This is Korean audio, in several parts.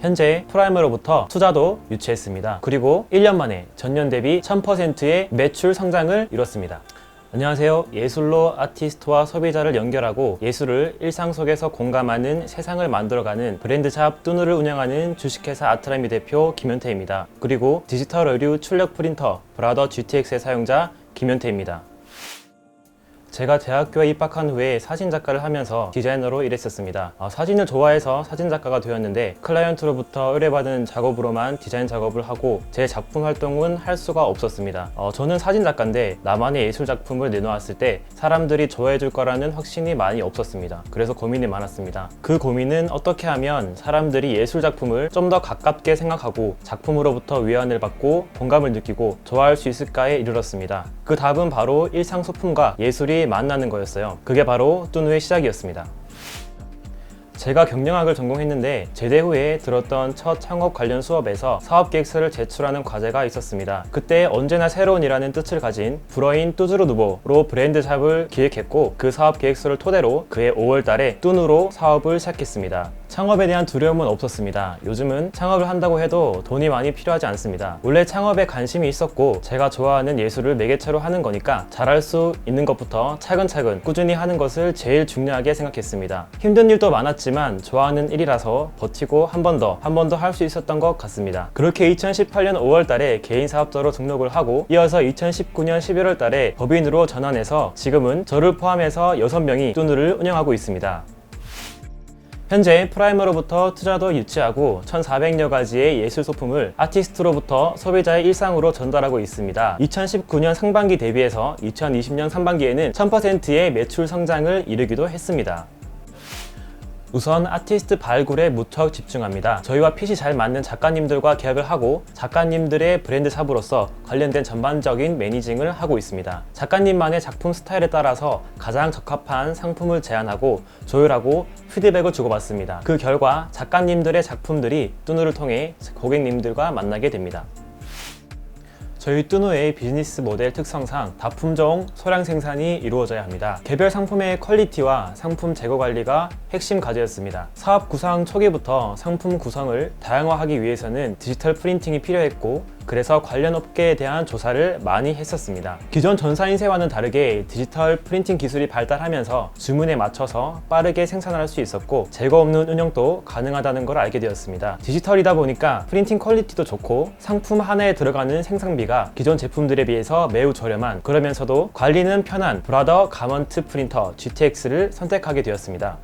현재 프라임으로부터 투자도 유치했습니다. 그리고 1년 만에 전년 대비 1000%의 매출 성장을 이뤘습니다. 안녕하세요. 예술로 아티스트와 소비자를 연결하고 예술을 일상 속에서 공감하는 세상을 만들어가는 브랜드샵 뚜누를 운영하는 주식회사 아트라미 대표 김현태입니다. 그리고 디지털 의류 출력 프린터 브라더 GTX의 사용자 김현태입니다. 제가 대학교에 입학한 후에 사진 작가를 하면서 디자이너로 일했었습니다. 어, 사진을 좋아해서 사진 작가가 되었는데 클라이언트로부터 의뢰받은 작업으로만 디자인 작업을 하고 제 작품 활동은 할 수가 없었습니다. 어, 저는 사진 작가인데 나만의 예술 작품을 내놓았을 때 사람들이 좋아해 줄 거라는 확신이 많이 없었습니다. 그래서 고민이 많았습니다. 그 고민은 어떻게 하면 사람들이 예술 작품을 좀 더 가깝게 생각하고 작품으로부터 위안을 받고 공감을 느끼고 좋아할 수 있을까에 이르렀습니다. 그 답은 바로 일상 소품과 예술이 만나는 거였어요. 그게 바로 뚜누의 시작이었습니다. 제가 경영학을 전공했는데 제대 후에 들었던 첫 창업 관련 수업에서 사업 계획서를 제출하는 과제가 있었습니다. 그때 언제나 새로운이라는 뜻을 가진 불어인 뚜즈르 누보로 브랜드 샵을 기획했고 그 사업 계획서를 토대로 그해 5월 달에 뚜누로 사업을 시작했습니다. 창업에 대한 두려움은 없었습니다. 요즘은 창업을 한다고 해도 돈이 많이 필요하지 않습니다. 원래 창업에 관심이 있었고 제가 좋아하는 예술을 매개체로 하는 거니까 잘할 수 있는 것부터 차근차근 꾸준히 하는 것을 제일 중요하게 생각했습니다. 힘든 일도 많았지만 좋아하는 일이라서 버티고 한 번 더, 한 번 더 할 수 있었던 것 같습니다. 그렇게 2018년 5월 달에 개인 사업자로 등록을 하고 이어서 2019년 11월 달에 법인으로 전환해서 지금은 저를 포함해서 6명이 뚜누를 운영하고 있습니다. 현재 프라임으로부터 투자도 유치하고 1,400여 가지의 예술 소품을 아티스트로부터 소비자의 일상으로 전달하고 있습니다. 2019년 상반기 대비해서 2020년 상반기에는 1000%의 매출 성장을 이루기도 했습니다. 우선 아티스트 발굴에 무척 집중합니다. 저희와 핏이 잘 맞는 작가님들과 계약을 하고 작가님들의 브랜드 샵으로서 관련된 전반적인 매니징을 하고 있습니다. 작가님만의 작품 스타일에 따라서 가장 적합한 상품을 제안하고 조율하고 피드백을 주고받습니다. 그 결과 작가님들의 작품들이 뚜누를 통해 고객님들과 만나게 됩니다. 저희 뚜누의 비즈니스 모델 특성상 다품종 소량 생산이 이루어져야 합니다. 개별 상품의 퀄리티와 상품 재고 관리가 핵심 과제였습니다. 사업 구상 초기부터 상품 구성을 다양화하기 위해서는 디지털 프린팅이 필요했고 그래서 관련 업계에 대한 조사를 많이 했었습니다. 기존 전사 인쇄와는 다르게 디지털 프린팅 기술이 발달하면서 주문에 맞춰서 빠르게 생산할 수 있었고 재고 없는 운영도 가능하다는 걸 알게 되었습니다. 디지털이다 보니까 프린팅 퀄리티도 좋고 상품 하나에 들어가는 생산비가 기존 제품들에 비해서 매우 저렴한 그러면서도 관리는 편한 브라더 가먼트 프린터 GTX를 선택하게 되었습니다.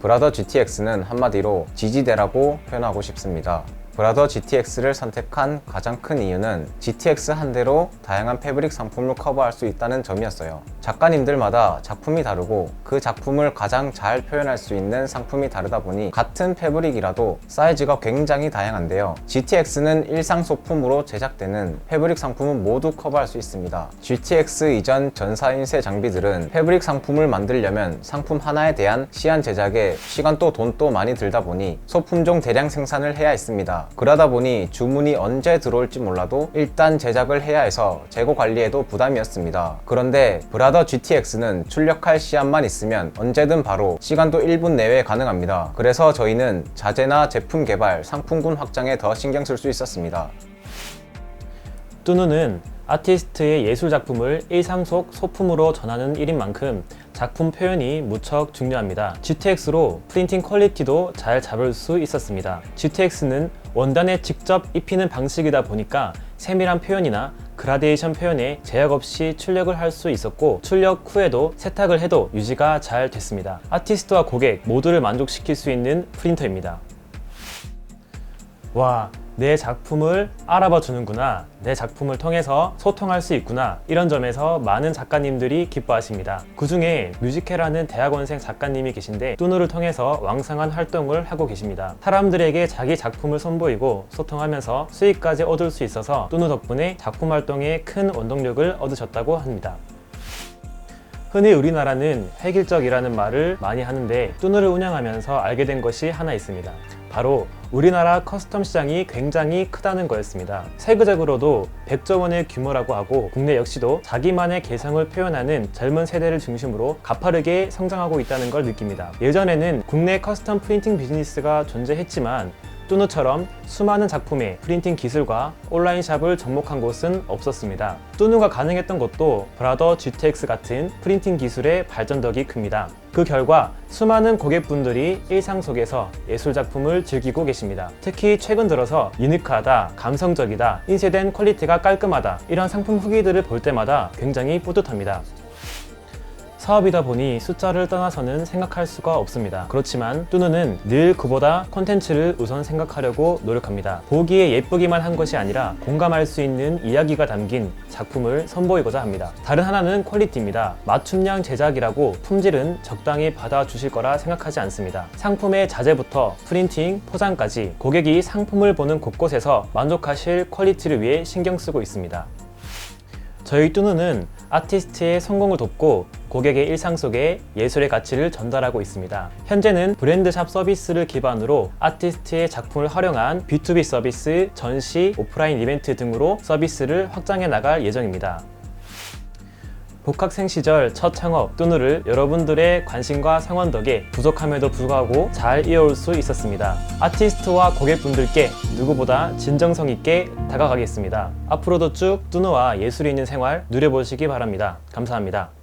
브라더 GTX는 한마디로 지지대라고 표현하고 싶습니다. 브라더 GTX를 선택한 가장 큰 이유는 GTX 한 대로 다양한 패브릭 상품을 커버할 수 있다는 점이었어요. 작가님들마다 작품이 다르고 그 작품을 가장 잘 표현할 수 있는 상품이 다르다 보니 같은 패브릭이라도 사이즈가 굉장히 다양한데요. GTX는 일상 소품으로 제작되는 패브릭 상품은 모두 커버할 수 있습니다. GTX 이전 전사인쇄 장비들은 패브릭 상품을 만들려면 상품 하나에 대한 시한 제작에 시간 또돈또 많이 들다 보니 소품종 대량 생산을 해야 했습니다. 그러다 보니 주문이 언제 들어올지 몰라도 일단 제작을 해야 해서 재고 관리에도 부담이었습니다. 그런데 브라더 GTX는 출력할 시간만 있으면 언제든 바로 시간도 1분 내외 가능합니다. 그래서 저희는 자재나 제품 개발, 상품군 확장에 더 신경 쓸 수 있었습니다. 뚜누는 아티스트의 예술 작품을 일상 속 소품으로 전하는 일인 만큼 작품 표현이 무척 중요합니다. GTX로 프린팅 퀄리티도 잘 잡을 수 있었습니다. GTX는 원단에 직접 입히는 방식이다 보니까 세밀한 표현이나 그라데이션 표현에 제약 없이 출력을 할 수 있었고 출력 후에도 세탁을 해도 유지가 잘 됐습니다. 아티스트와 고객 모두를 만족시킬 수 있는 프린터입니다. 와, 내 작품을 알아봐 주는구나. 내 작품을 통해서 소통할 수 있구나. 이런 점에서 많은 작가님들이 기뻐하십니다. 그 중에 뮤지케라는 대학원생 작가님이 계신데 뚜누를 통해서 왕성한 활동을 하고 계십니다. 사람들에게 자기 작품을 선보이고 소통하면서 수익까지 얻을 수 있어서 뚜누 덕분에 작품 활동에 큰 원동력을 얻으셨다고 합니다. 흔히 우리나라는 획일적이라는 말을 많이 하는데 뚜누를 운영하면서 알게 된 것이 하나 있습니다. 바로 우리나라 커스텀 시장이 굉장히 크다는 거였습니다. 세계적으로도 100조 원의 규모라고 하고 국내 역시도 자기만의 개성을 표현하는 젊은 세대를 중심으로 가파르게 성장하고 있다는 걸 느낍니다. 예전에는 국내 커스텀 프린팅 비즈니스가 존재했지만 뚜누처럼 수많은 작품의 프린팅 기술과 온라인 샵을 접목한 곳은 없었습니다. 뚜누가 가능했던 것도 브라더 GTX 같은 프린팅 기술의 발전 덕이 큽니다. 그 결과 수많은 고객분들이 일상 속에서 예술 작품을 즐기고 계십니다. 특히 최근 들어서 유니크하다, 감성적이다, 인쇄된 퀄리티가 깔끔하다 이런 상품 후기들을 볼 때마다 굉장히 뿌듯합니다. 사업이다 보니 숫자를 떠나서는 생각할 수가 없습니다. 그렇지만 뚜누는 늘 그보다 콘텐츠를 우선 생각하려고 노력합니다. 보기에 예쁘기만 한 것이 아니라 공감할 수 있는 이야기가 담긴 작품을 선보이고자 합니다. 다른 하나는 퀄리티입니다. 맞춤형 제작이라고 품질은 적당히 받아주실 거라 생각하지 않습니다. 상품의 자재부터 프린팅, 포장까지 고객이 상품을 보는 곳곳에서 만족하실 퀄리티를 위해 신경 쓰고 있습니다. 저희 뚜누는 아티스트의 성공을 돕고 고객의 일상 속에 예술의 가치를 전달하고 있습니다. 현재는 브랜드샵 서비스를 기반으로 아티스트의 작품을 활용한 B2B 서비스, 전시, 오프라인 이벤트 등으로 서비스를 확장해 나갈 예정입니다. 복학생 시절 첫 창업 뚜누를 여러분들의 관심과 성원 덕에 부족함에도 불구하고 잘 이어올 수 있었습니다. 아티스트와 고객분들께 누구보다 진정성 있게 다가가겠습니다. 앞으로도 쭉 뚜누와 예술이 있는 생활 누려보시기 바랍니다. 감사합니다.